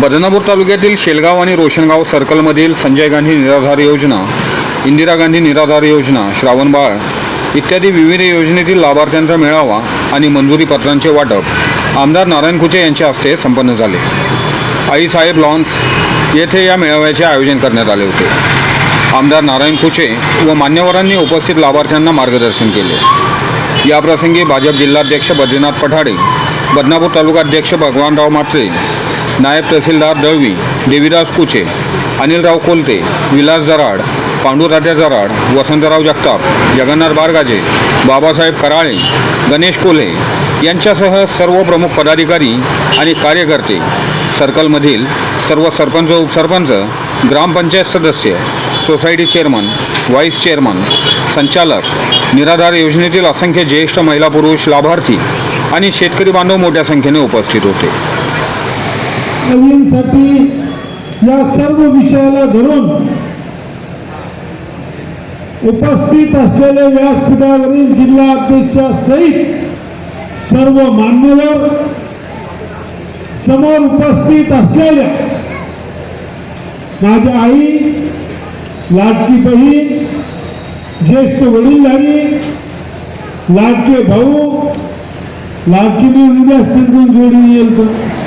बदनापूर तालुक्यातील शेलगाव आणि रोशनगाव सर्कलमधील संजय गांधी निराधार योजना इंदिरा गांधी निराधार योजना श्रावणबाळ इत्यादी विविध योजनेतील लाभार्थ्यांचा मेळावा आणि मंजुरी पत्रांचे वाटप. आमदार नारायण कुचे यांच्या हस्ते संपन्न झाले. आईसाहेब लॉन्स येथे या मेळाव्याचे आयोजन करण्यात आले होते. आमदार नारायण कुचे व मान्यवरांनी उपस्थित लाभार्थ्यांना मार्गदर्शन केले. याप्रसंगी भाजप जिल्हाध्यक्ष बद्रीनाथ पठाडे बदनापूर तालुकाध्यक्ष भगवानराव म्हात्रे नायब तहसीलदार दळवी देवीदास कुचे अनिलराव कोलते विलास जराड पांडुराजा जराड वसंतराव जगताप जगन्नाथ बारगाजे बाबासाहेब कराळे गणेश कोल्हे यांच्यासह सर्व प्रमुख पदाधिकारी आणि कार्यकर्ते सर्कलमधील सर्व सरपंच उपसरपंच ग्रामपंचायत सदस्य सोसायटी चेअरमन व्हाईस चेअरमन संचालक निराधार योजनेतील असंख्य ज्येष्ठ महिला पुरुष लाभार्थी आणि शेतकरी बांधव मोठ्या संख्येने उपस्थित होते. नवीनसाठी या सर्व विषयाला धरून उपस्थित असलेले व्यासपीठावरील जिल्हा अध्यक्षासहित सर्व मान्यवर समोर उपस्थित असलेल्या माझ्या आई लाडकी बहीण ज्येष्ठ वडीलधारी लाडके भाऊ लाडकीने उद्या जोडी येईल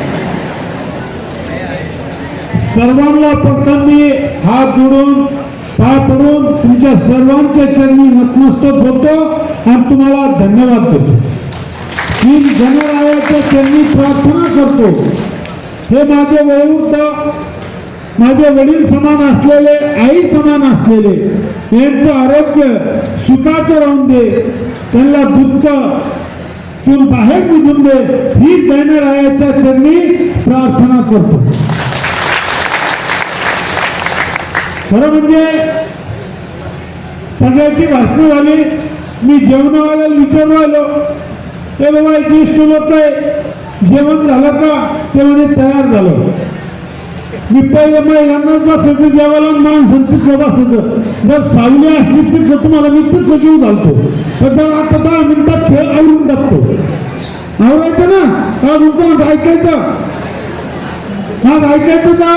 सर्वांना प्रथम हात जोडून पाय पडून तुमच्या सर्वांच्या चरणी नतमस्तक होतो आणि तुम्हाला धन्यवाद देतो. मी गणरायाच्या चरणी प्रार्थना करतो. हे माझे वयोवृद्ध माझे वडील समान असलेले आई समान असलेले यांचं आरोग्य सुखाचं राहून दे त्यांना दुःख तून बाहेर निघून दे ही गणरायाच्या चरणी प्रार्थना करतो. खरं म्हणजे सगळ्याची भाषणं झाली. मी जेवणावाल्याला विचारू आलो. ते बाबा ज्येष्ठ लोक आहे जेवण झालं का? ते म्हणजे तयार झालं. मी पहिलं महिलांनाच बसायचं जेवायला माणसं तिथं बसायचं. जर सावली असली तिथं तुम्हाला मी तिथं जीव घालतो. पण जर आता दहा मिनिटात खेळ आवडून टाकतो. आवडायचं ना? आज उपवास ऐकायचं? आज ऐकायचं का?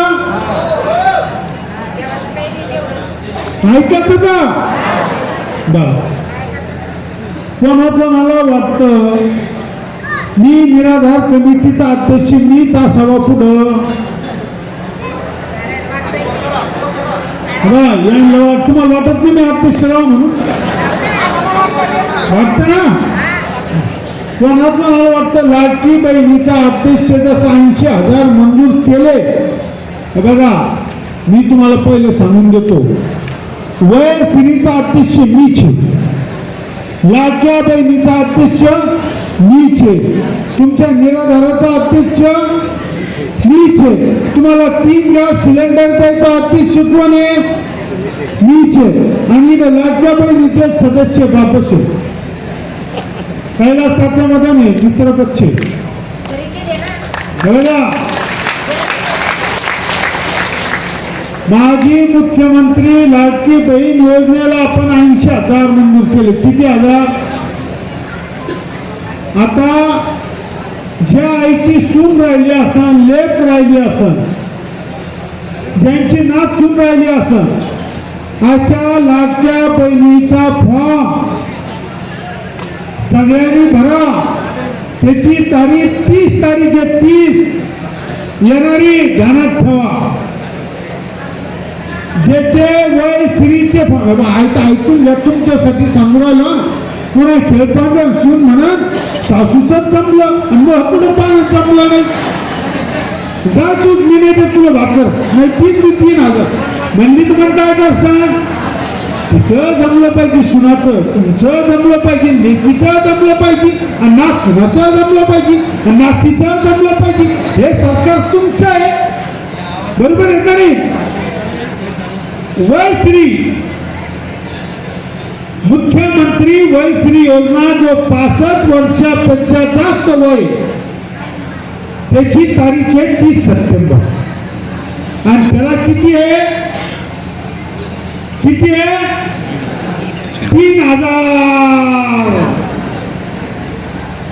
ऐकायचं का? बर. कोणा कोणाला वाटतं मी निराधार कमिटीचा अध्यक्ष मीच असावा पुढं. तुम्हाला वाटत नाही मी अध्यक्ष राव म्हणून? वाटतं ना? कोणा मला वाटतं लाडकी बहिणीचा अध्यक्ष जसं ऐंशी हजार मंजूर केले. बघा मी तुम्हाला पहिले सांगून देतो. वय श्रीचा अध्यक्ष मीच. लाडक्या बहिणीचा अध्यक्ष मीच. तुमच्या निराधाराचा अध्यक्ष मीच. तुम्हाला तीन गॅस सिलेंडर द्यायचा अध्यक्ष कोण आहे मीच. आणि लाडक्या बहिणीचे सदस्य बापस कैलास कात्रामध्ये नाही मित्रपक्ष. बघा माजी मुख्यमंत्री लाडकी बहीण योजनेला आपण ऐंशी हजार मंजूर केले. किती हजार? आता ज्या आईची सून राहिली असन लेख राहिली असन ज्यांची नात सून राहिली असन अशा लाडक्या बहिणीचा फॉर्म सगळ्यांनी भरा. त्याची तारीख तीस तारीख आहे तीस. येणारी ध्यानात ठेवा. ज्याचे वय श्रीचे ऐकून घ्या तुमच्यासाठी सांगू राहिलं पुन्हा खेळपांडव सून म्हणत सासूच जमलं आणि मग कुठं जमलं नाही? जा तू मी नाही तर तुला भाकर. नाही तीन मी तीन हजार म्हणली तुम्ही काय करसान सांग तिचं जमलं पाहिजे सुनाचं तुमचं जमलं पाहिजे नेतीचं जमलं पाहिजे आणि नात सुनाचं जमलं पाहिजे आणि नातीचं जमलं पाहिजे. हे सरकार तुमचं आहे. बरोबर आहे का नाही? वयश्री मुख्यमंत्री वय श्री योजना जो पासष्ट वर्षापेक्षा जास्त वय त्याची तारीख आहे तीस सप्टेंबर. आणि त्याला किती आहे? किती आहे? तीन हजार.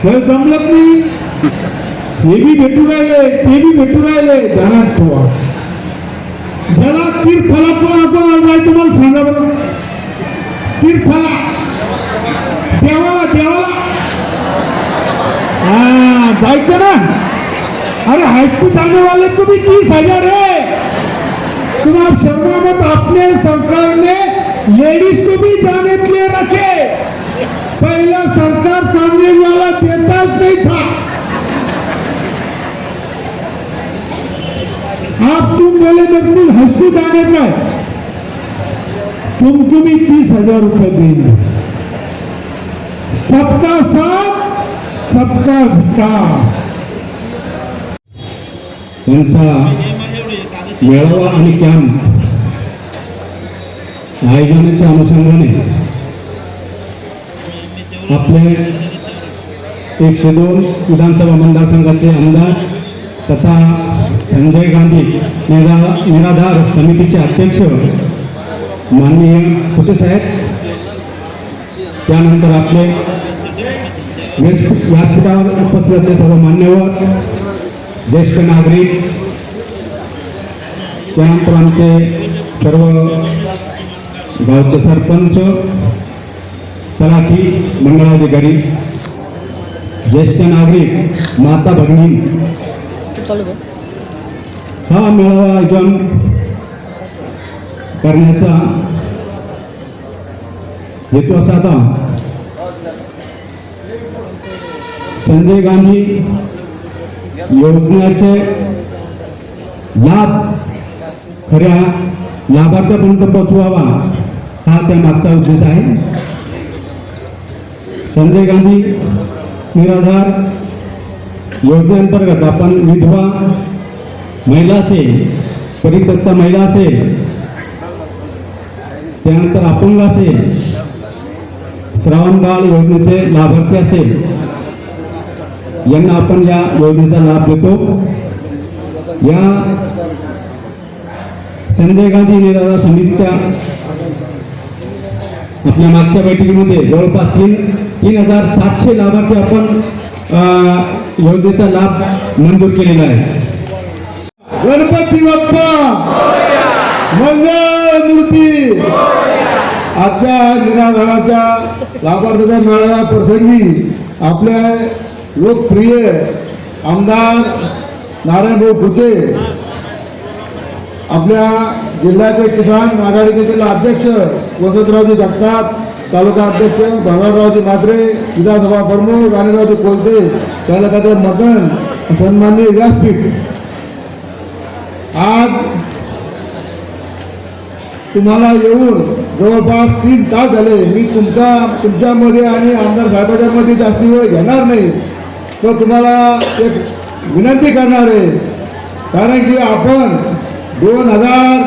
हे जमलत नाही? हे बी भेटू राहिले ते बी भेटू राहिले ध्यानात ठेवा ज्याला तीर्थला कोण आपण जाय तुम्हाला सांगा बरं. तीर्थला. देवाला देवाला. हा जायचं ना? अरे हायस्कूल जाने वाले को भी तीस हजार है तुम आप शर्मा मत अपने सरकार ने लेडीज को भी जाने के लिए रखे. पहला सरकार कांग्रेस वाला देता ही नहीं था. आप तुम बोले तो को हस्ती जाने का तुमको भी तीस हजार रुपए देंगे सबका साथ सबका विकास. यांचा मेळावा आणि कॅम्प आयोजनाच्या अनुषंगाने आपले एकशे दोन विधानसभा मतदारसंघाचे आमदार तथा संजय गांधी निरा निराधार समितीचे अध्यक्ष माननीय कुटे साहेब. त्यानंतर आपले व्यासपीठावर उपस्थित असले सर्व मान्यवर ज्येष्ठ नागरिक त्यानंतर आमचे सर्व गावचे सरपंच तलाठी मंडळाधिकारी ज्येष्ठ नागरिक माता भगिनी. हा मेळावा आयोजन करण्याचा हेतू असा होता. संजय गांधी योजनेचे लाभ खऱ्या लाभार्थ्यापर्यंत पोचवावा हा त्या मागचा उद्देश आहे. संजय गांधी निराधार योजनेअंतर्गत आपण विधवा महिला असेल परित्यक्ता महिला असेल त्यानंतर अपंग असेल श्रावणबाळ योजनेचे लाभार्थी असेल यांना आपण या योजनेचा लाभ देतो. या संजय गांधी निराधार समितीच्या आपल्या मागच्या बैठकीमध्ये जवळपास तीन तीन हजार सातशे लाभार्थी आपण अं, योजनेचा लाभ मंजूर केलेला आहे. गणपती बाप्पा! मंगळ मूर्ती! आजच्या निराधाराच्या लाभार्थ्याच्या मेळाव्या प्रसंगी आपल्या लोकप्रिय आमदार नारायणभाऊ खुचे आपल्या जिल्ह्याचे किसान आघाडीचे जिल्हा अध्यक्ष वसंतरावजी जगताप तालुका अध्यक्ष भगवानरावजी मात्रे विधानसभा प्रमुख राणीरावजी कोलते तालुक्याचे मदन सन्माननीय व्यासपीठ आज तुम्हाला येऊन जवळपास तीन तास झाले. मी तुमचा तुमच्यामध्ये आणि आमदार साहेबाच्या मध्ये जास्ती वेळ घेणार नाही. तर तुम्हाला एक विनंती करणार आहे. कारण की आपण दोन हजार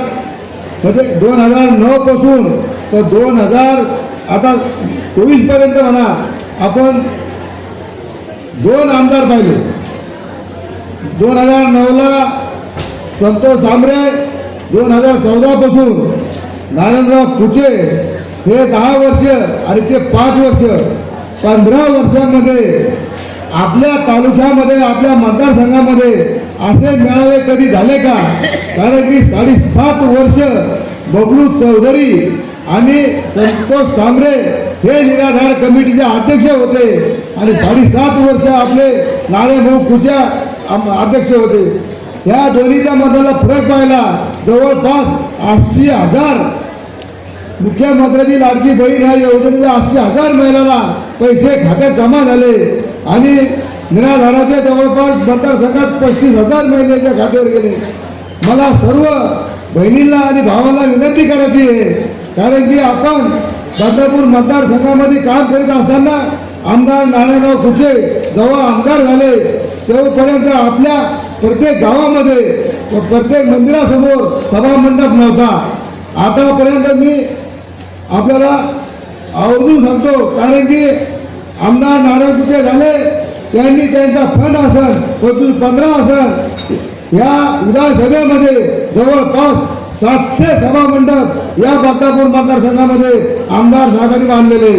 म्हणजे दोन हजार नऊ पासून तर दोन हजार आता चोवीसपर्यंत म्हणा आपण दोन आमदार पाहिले. दोन हजार नऊला संतोष सांबरे दोन हजार चौदा पासून नारायणराव कुचे हे दहा वर्ष आणि ते पाच वर्ष पंधरा वर्षामध्ये आपल्या तालुक्यामध्ये आपल्या मतदारसंघामध्ये असे मेळावे कधी झाले का? कारण की साडेसात वर्ष बबलू चौधरी आणि संतोष सांबरे हे निराधार कमिटीचे अध्यक्ष होते आणि साडेसात वर्ष आपले नारायणभाऊ कुच्या अध्यक्ष होते. या दोन्हीच्या मताला फरक पाहिला. जवळपास आठशे हजार. मुख्यमंत्र्यांची लाडकी बहीण या योजनेच्या आठशे हजार महिलाला पैसे खात्यात जमा झाले. आणि निराधाराच्या जवळपास मतदारसंघात पस्तीस हजार महिन्याच्या खात्यावर गेले. मला सर्व बहिणींना आणि भावांना विनंती करायची आहे. कारण की आपण बदलापूर मतदारसंघामध्ये काम करीत असताना आमदार नारायणराव खुसे जेव्हा आमदार झाले तेव्हापर्यंत आपल्या प्रत्येक गावामध्ये प्रत्येक मंदिरासमोर सभा मंडप नव्हता. आतापर्यंत मी आपल्याला आवर्जून सांगतो कारण की आमदार नारायण झाले त्यांनी त्यांचा फंड असन पंधरा असन या विधानसभेमध्ये जवळपास सातशे सभा मंडप या बदलापूर मतदारसंघामध्ये आमदार साहेबांनी बांधलेले.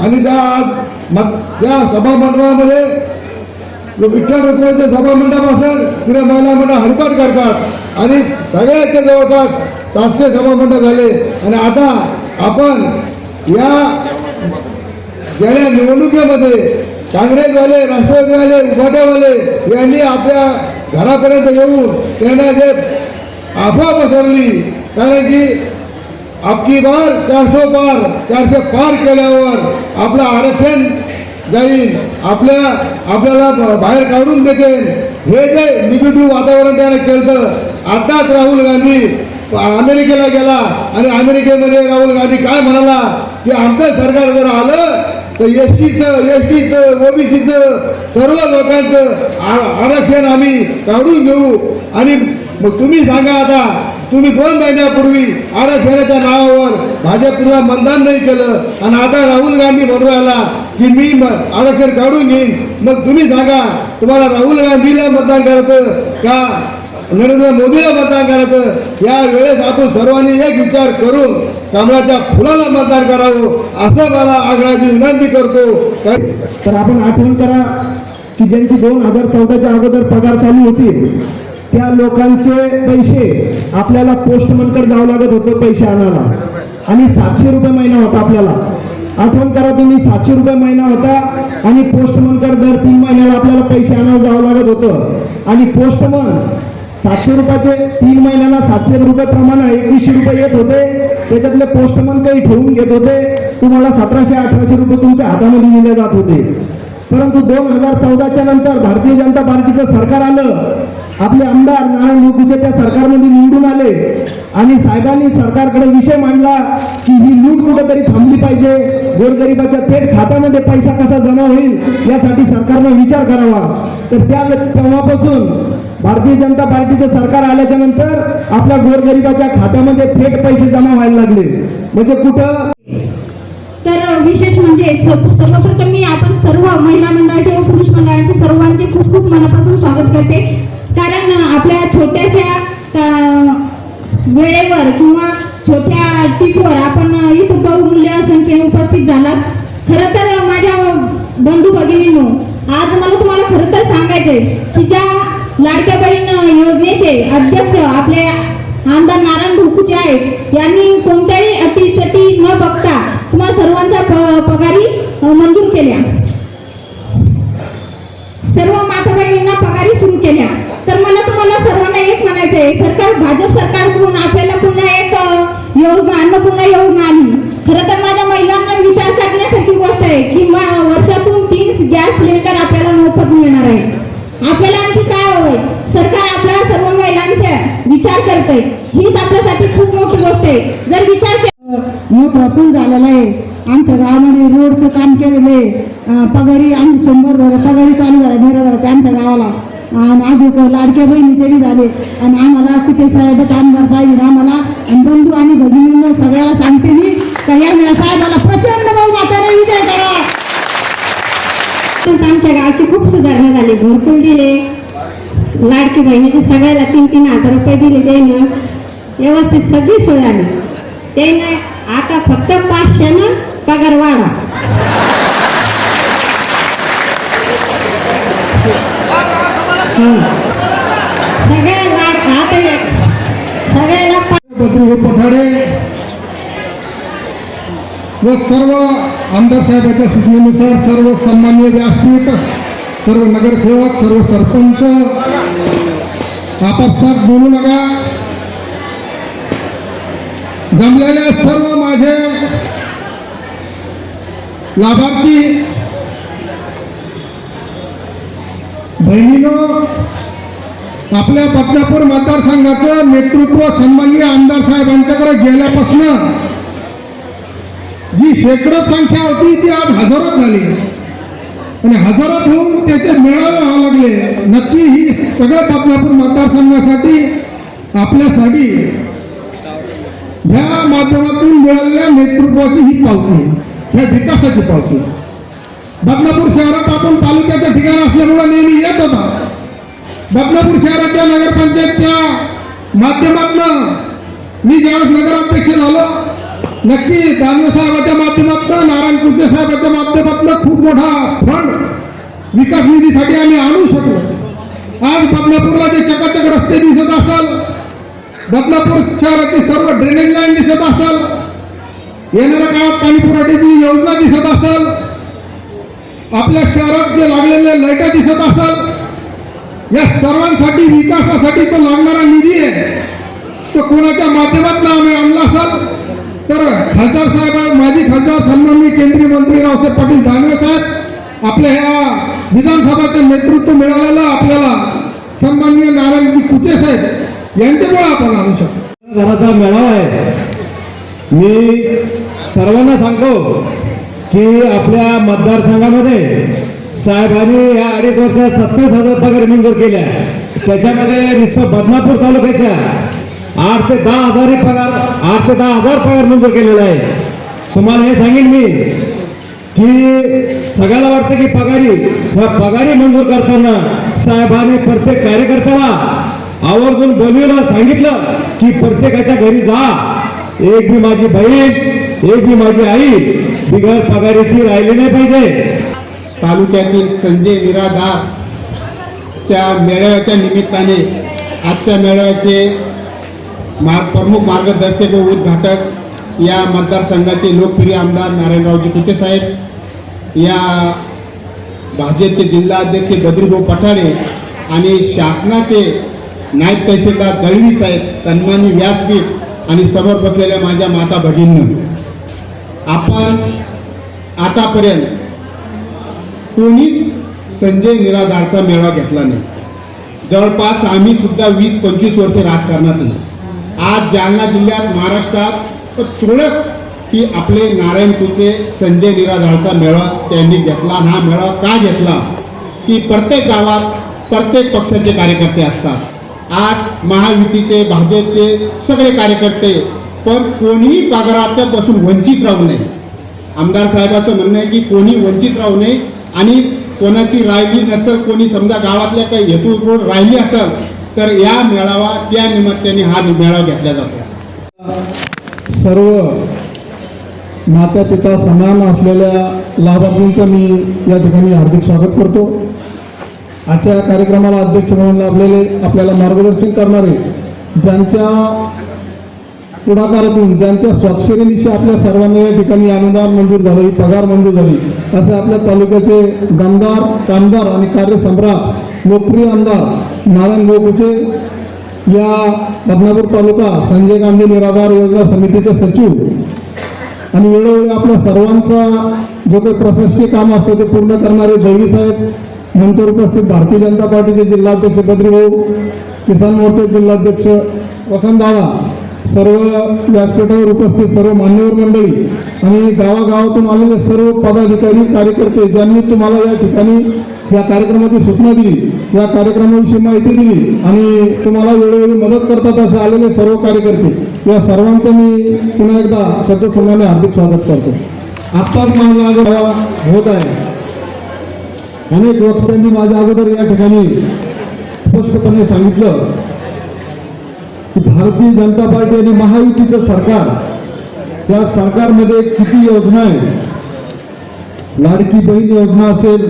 आणि त्या आज मत त्या सभा मंडपामध्ये विठ्ठल रुक्माईचं सभा मंडप असेल तिकडे महिला मंडळ हरकत करतात. आणि सगळ्याचे जवळपास सातशे सभा मंडप झाले. आणि आता आपण या गेल्या निवडणुकीमध्ये काँग्रेसवाले राष्ट्रवादीवाले उभाट्यावाले यांनी आपल्या घरापर्यंत येऊन त्यांना जे अफवा पसरली कारण की आपकी बार चारशे पार चारशे पार केल्यावर आपलं आरक्षण जाईल आपल्या आपल्याला बाहेर काढून देतील हे जे निगेटिव्ह वातावरण त्याने केलं आताच राहुल गांधी अमेरिकेला गेला आणि अमेरिकेमध्ये राहुल गांधी काय म्हणाला की आमचं सरकार जर आलं तर एस टीचं एस टीचं ओबीसीचं सर्व लोकांचं आरक्षण आम्ही काढून घेऊ. आणि मग तुम्ही सांगा आता तुम्ही दोन महिन्यापूर्वी आरक्षणाच्या नावावर भाजपला मतदान नाही केलं आणि आता राहुल गांधी म्हणून आला की मी आरक्षण काढून घेईन. मग तुम्ही सांगा तुम्हाला राहुल गांधीला मतदान करायचं का नरेंद्र मोदीला मतदान करायचं? या वेळेस आपण सर्वांनी एक विचार करून कमळाच्या फुलाला मतदान करावं असं मला आग्रहाची विनंती करतो. तर आपण आठवण करा की ज्यांची दोन हजार चौदाच्या अगोदर पगार चालू होती त्या लोकांचे पैसे आपल्याला पोस्टमनकडे जावं लागत होतं पैसे आणायला. आणि सातशे रुपये महिना होता आपल्याला. आठवण करा तुम्ही सातशे रुपये महिना होता आणि पोस्टमनकडे दर तीन महिन्याला आपल्याला पैसे आणायला जावं लागत होतं. आणि पोस्टमन सातशे रुपयाचे तीन महिन्याला सातशे रुपये प्रमाणे एकवीसशे रुपये येत होते. त्याच्यातले पोस्टमन काही ठेवून घेत होते. तुम्हाला सतराशे अठराशे रुपये तुमच्या हातामध्ये दिले जात होते. परंतु दोन हजार चौदाच्या नंतर भारतीय जनता पार्टीचं सरकार आलं. आपले आमदार नारायण गोकुचे त्या सरकारमध्ये निवडून आले. आणि साहेबांनी सरकारकडे विषय मांडला की ही लूट कुठेतरी थांबली पाहिजे. गोरगरिबाच्या थेट खात्यामध्ये पैसा कसा जमा होईल यासाठी सरकारनं विचार करावा. तर त्या तेव्हापासून भारतीय जनता पार्टीचं सरकार आल्याच्यानंतर आपल्या गोरगरिबाच्या खात्यामध्ये थेट पैसे जमा व्हायला लागले. म्हणजे कुठं? विशेष म्हणजे सर्वप्रथम मी आपण सर्व महिला मंडळाचे व पुरुष मंडळाचे सर्वांचे खूप खूप मनापासून स्वागत करते. कारण आपल्या छोट्याशा वेळेवर किंवा छोट्या टीपवर आपण इथं बहुमूल्य संख्येने उपस्थित झालात. खरं तर माझ्या बंधू भगिनीनो आज मला तुम्हाला खरं तर सांगायचंय की त्या लाडक्या बहीण योजनेचे अध्यक्ष आपल्या आमदार नारायण ढोकुचे आहेत. यांनी कोणत्याही अटीतटी न बघता तुम्हा सर्वांच्या पगारी मंजूर केल्या. सर्व माता बहिणींना पगारी सुरू केल्या. तर मला तुम्हाला सर्वांना एक म्हणायचं आहे सरकार भाजप सरकारकडून आपल्याला पुन्हा एक योजना अन्नपूर्णा योजना आली. खरं तर माझ्या महिलांना विचार करण्यासारखी गोष्ट आहे की वर्षातून तीन गॅस सिलेंडर आपल्याला मोफत मिळणार आहे. आपल्याला आणखी काय हवंय? सरकार आपल्या सर्व विचार करतंय हीच आपल्यासाठी खूप मोठी गोष्ट आहे. जर विचार केला मोठा पूल झालेला आहे. आमच्या गावामध्ये रोडचं काम केलेलं आहे. पगारी आम्ही शंभर झालं पगारी चालू झाल्या घरादाराच्या आमच्या गावाला. आणि अजून लाडक्या बहिणीचे बी झाले. आणि आम्हाला कुठे साहेब कामगार पाहिजे आम्हाला. आणि बंधू आणि भगिनींना सगळ्याला सांगते मी का या साहेबाला प्रचंड बहुमताने विजय करा. आमच्या गावची खूप सुधारणा झाली. घरकुल दिले. लाडकी बहिणीचे सगळ्याला तीन तीन हजार रुपये दिले त्यानं. व्यवस्थित सगळी सोय आली. त्यानं आता फक्त पाचशेनं पगार वाढा सगळ्या लाड आता सगळ्याला पठाडे व सर्व आमदार साहेबाच्या सूचनेनुसार सर्व सन्मान्य व्यासपीठ सर्व नगरसेवक सर्व सरपंच आपापसात बोलू नका. जमलेले सर्व माझे लाभार्थी बहिणीनं आपल्या बदलापूर मतदारसंघाचं नेतृत्व सन्माननीय आमदार साहेबांच्याकडे गेल्यापासून जी शेकडो संख्या होती ती आज हजारोच झाली. आणि हजारात होऊन त्याचे मेळावे व्हावं लागले. नक्की ही सगळ्या बदलापूर मतदारसंघासाठी आपल्यासाठी ह्या माध्यमातून मिळालेल्या नेतृत्वाची ही पावती ह्या विकासाची पावती. बदलापूर शहरात आपण तालुक्याच्या ठिकाण असल्यामुळे नेहमी येत होता. बदलापूर शहराच्या नगरपंचायतच्या माध्यमातून मी ज्यावेळेस नगराध्यक्ष झालो नक्की दानवे साहेबाच्या माध्यमातून नारायण कुंजे साहेबाच्या माध्यमातून खूप मोठा फंड विकास निधीसाठी आम्ही आणू शकलो. आज बदलापूरला जे चकाचक रस्ते दिसत असाल बदलापूर शहराची सर्व ड्रेनेज लाईन दिसत असाल येणाऱ्या काळात पाणी पुरवठ्याची योजना दिसत असाल आपल्या शहरात जे लागलेले लाईटा दिसत असाल या सर्वांसाठी विकासासाठी जो लागणारा निधी आहे. तो कोणाच्या माध्यमातून आम्ही आणला असाल? तर खासदार साहेब माजी खासदार सन्माननीय केंद्रीय मंत्री रावसाहेब पाटील दानवे साहेब आपल्या ह्या विधानसभाचं नेतृत्व मिळालेलं आपल्याला सन्माननीय नारायणजी कुचे साहेब यांच्यामुळे आपण आणू शकतो. घराचा मेळावा आहे. मी सर्वांना सांगतो की आपल्या मतदारसंघामध्ये साहेबांनी या अडीच वर्षात सत्तावीस हजार पगार मंजूर केल्या. त्याच्यामध्ये नुसतं बदनापूर तालुक्याच्या आठ ते दहा हजार पगार आठ ते दहा हजार पगार मंजूर केलेला आहे. तुम्हाला हे सांगेन मी. की सगळ्याला वाटतं की पगारी ह्या पगारी मंजूर करताना साहेबांनी प्रत्येक कार्यकर्त्याला आवर्जून बोलवलं सांगितलं की प्रत्येकाच्या घरी जा. एक बी माझी बहीण एक बी माझी आई बिगर पगारीची राहिली नाही पाहिजे. तालुक्यातील संजय निराधार च्या मेळाव्याच्या निमित्ताने आजच्या मेळाव्याचे मार्ग प्रमुख मार्गदर्शक व उद्घाटक या मतदारसंघाचे लोकप्रिय आमदार नारायणरावजी कुचे साहेब या भाजपचे जिल्हाध्यक्ष बद्रीभाऊ पठाडे आणि शासनाचे नायब तहसीलदार दळवी साहेब सन्मानी व्यासपीठ आणि समोर बसलेल्या माझ्या माता भगिनी आपण आतापर्यंत कोणीच संजय निराधारचा मेळावा घेतला नाही. जवळपास आम्ही सुद्धा वीस पंचवीस वर्षे राजकारणात नाही आज जालना जिल्ह्यात महाराष्ट्रात तुरळक की आपले नारायण कुचे संजय निराधारचा मेळावा त्यांनी घेतला. आणि हा मेळावा का घेतला? की प्रत्येक गावात प्रत्येक पक्षाचे कार्यकर्ते असतात. आज महायुतीचे भाजपचे सगळे कार्यकर्ते पण कोणीही पगाराच्या वंचित राहू नये. आमदार साहेबाचं म्हणणं आहे की कोणी वंचित राहू नये आणि कोणाची राहिली नसेल कोणी समजा गावातल्या काही हेतू राहिली असेल तर या मेळावा त्या निमित्ताने हा मेळावा घेतला जातो. सर्व माता पिता समान असलेल्या लाभार्थींचं मी या ठिकाणी हार्दिक स्वागत करतो. आजच्या कार्यक्रमाला अध्यक्ष म्हणून लाभलेले आपल्याला मार्गदर्शन करणारे ज्यांच्या पुढाकारातून ज्यांच्या स्वाक्षरीनिशी आपल्या सर्वांना या ठिकाणी अनुदान मंजूर झालं पगार मंजूर झाली असे आपल्या तालुक्याचे दमदार कामदार आणि कार्यसम्राट लोकप्रिय आमदार नारायण गोकुचे या बदनापूर तालुका संजय गांधी निराधार योजना समितीचे सचिव. आणि वेळोवेळी आपल्या सर्वांचा जो काही प्रशासकीय काम असतं ते पूर्ण करणारे जैवी साहेब नंतर उपस्थित भारतीय जनता पार्टीचे जिल्हाध्यक्ष बद्रीभाऊ किसान मोर्चा जिल्हाध्यक्ष वसंत दादा सर्व व्यासपीठावर उपस्थित सर्व मान्यवर मंडळी आणि गावागावातून आलेले सर्व पदाधिकारी कार्यकर्ते ज्यांनी तुम्हाला या ठिकाणी या कार्यक्रमाची सूचना दिली या कार्यक्रमाविषयी माहिती दिली आणि तुम्हाला वेळोवेळी मदत करतात असे आलेले सर्व कार्यकर्ते या सर्वांचं मी पुन्हा एकदा शब्दसन्माने हार्दिक स्वागत करतो. आत्ताच माझा अगोदर होत आहे. अनेक वक्त्यांनी माझ्या अगोदर या ठिकाणी स्पष्टपणे सांगितलं. की भारतीय जनता पार्टी आणि महायुतीचं सरकार त्या सरकारमध्ये किती योजना आहे लाडकी बहीण योजना असेल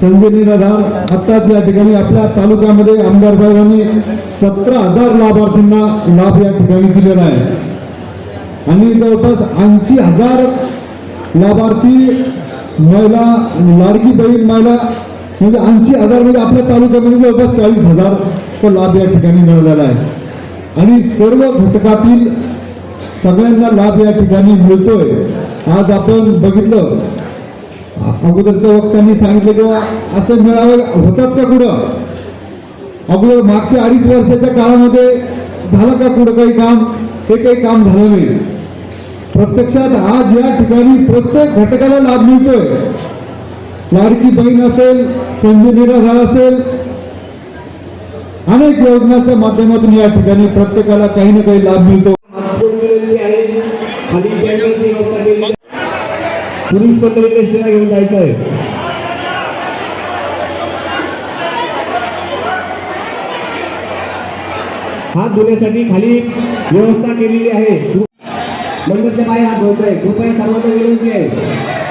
संजय निराधार आत्ताच या ठिकाणी आपल्या तालुक्यामध्ये आमदार साहेबांनी सतरा हजार लाभार्थींना लाभ या ठिकाणी दिलेला आहे. आणि जवळपास ऐंशी हजार लाभार्थी महिला लाडकी बहीण महिला म्हणजे ऐंशी हजार म्हणजे आपल्या तालुक्यामध्ये जवळपास चाळीस हजारचा लाभ या ठिकाणी मिळालेला आहे. आणि सर्व घटकातील सगळ्यांना लाभ या ठिकाणी मिळतोय. आज आपण बघितलं अगोदरच्या वक्त्यांनी सांगितलं तेव्हा असं मिळावं होतात का कुठं? अगोदर मागच्या अडीच वर्षाच्या काळामध्ये झालं का कुठं काही काम? ते काही काम झालं नाही. प्रत्यक्षात आज या ठिकाणी प्रत्येक घटकाला लाभ मिळतोय. लाडकी बहीण असेल संजय निराधार असेल अनेक योजनांच्या माध्यमातून या ठिकाणी प्रत्येकाला काही ना काही लाभ मिळतो. पुरुष मंडळी घेऊन जायचं आहे. हात धुण्यासाठी खाली व्यवस्था केलेली आहे. मंडळच्या बाहेर हात धुतोय कृपया सर्वांना विनंती आहे.